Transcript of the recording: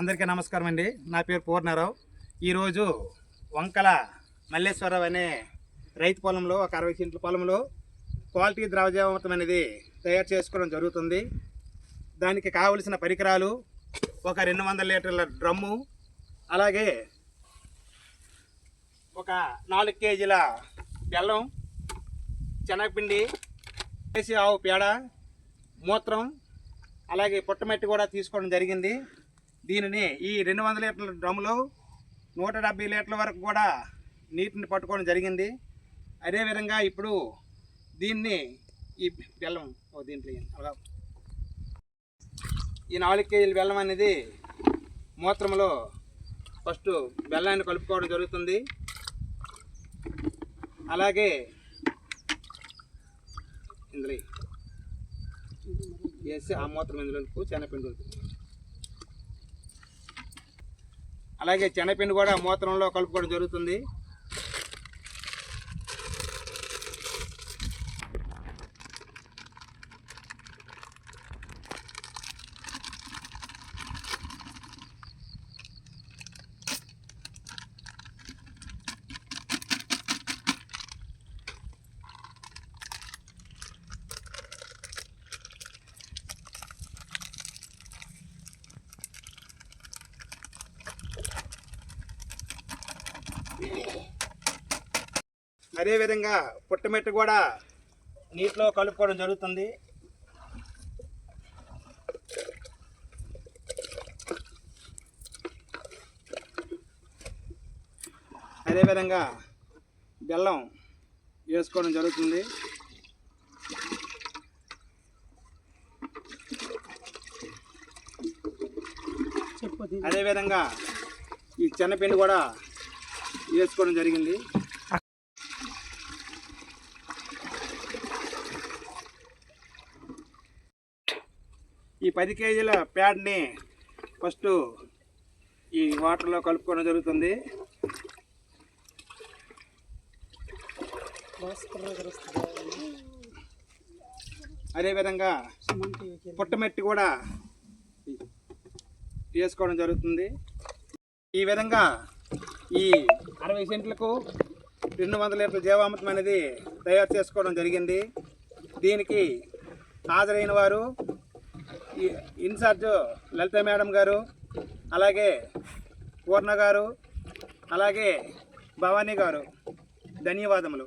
అందరికీ నమస్కారం అండి. నా పేరు పూర్ణారావు. ఈరోజు వంకల మల్లేశ్వరరావు అనే రైతు పొలంలో ఒక అరవై సెంట్ల పొలంలో క్వాలిటీ ద్రవజామృతం అనేది తయారు చేసుకోవడం జరుగుతుంది. దానికి కావలసిన పరికరాలు ఒక రెండు వందల లీటర్ల డ్రమ్ము అలాగే ఒక నాలుగు కేజీల బెల్లం శనగపిండి వేసి ఆవు పేడ మూత్రం అలాగే పుట్టమట్టి కూడా తీసుకోవడం జరిగింది. దీనిని ఈ రెండు వందల లీటర్ల డ్రమ్ములో నూట డెబ్బై లీటర్ల వరకు కూడా నీటిని పట్టుకోవడం జరిగింది. అదేవిధంగా ఇప్పుడు దీన్ని ఈ బెల్లం ఓ దీంట్లో అలా. ఈ నాలుగు కేజీల బెల్లం అనేది మూత్రంలో ఫస్ట్ బెల్లాన్ని కలుపుకోవడం జరుగుతుంది. అలాగే ఇందులో వేసి ఆ మూత్రం ఇందులో చిన్నపిండి ఉంటుంది అలాగే శనగపిండి కూడా మూత్రంలో కలుపుకోవడం జరుగుతుంది. అదేవిధంగా పుట్టమెట్టు కూడా నీటిలో కలుపుకోవడం జరుగుతుంది. అదేవిధంగా బెల్లం వేసుకోవడం జరుగుతుంది. అదేవిధంగా ఈ చెన్నపిండి కూడా వేసుకోవడం జరిగింది. ఈ పది కేజీల ప్యాడ్ని ఫస్ట్ ఈ వాటర్లో కలుపుకోవడం జరుగుతుంది. అదేవిధంగా పుట్టమెట్టి కూడా వేసుకోవడం జరుగుతుంది. ఈ విధంగా ఈ అరవై సెంట్లకు రెండు వందల లీటర్ల జీవామృతం అనేది తయారు చేసుకోవడం జరిగింది. దీనికి హాజరైన వారు ఇన్ఛార్జ్ లలిత మేడం గారు అలాగే పూర్ణ గారు అలాగే భవానీ గారు. ధన్యవాదములు.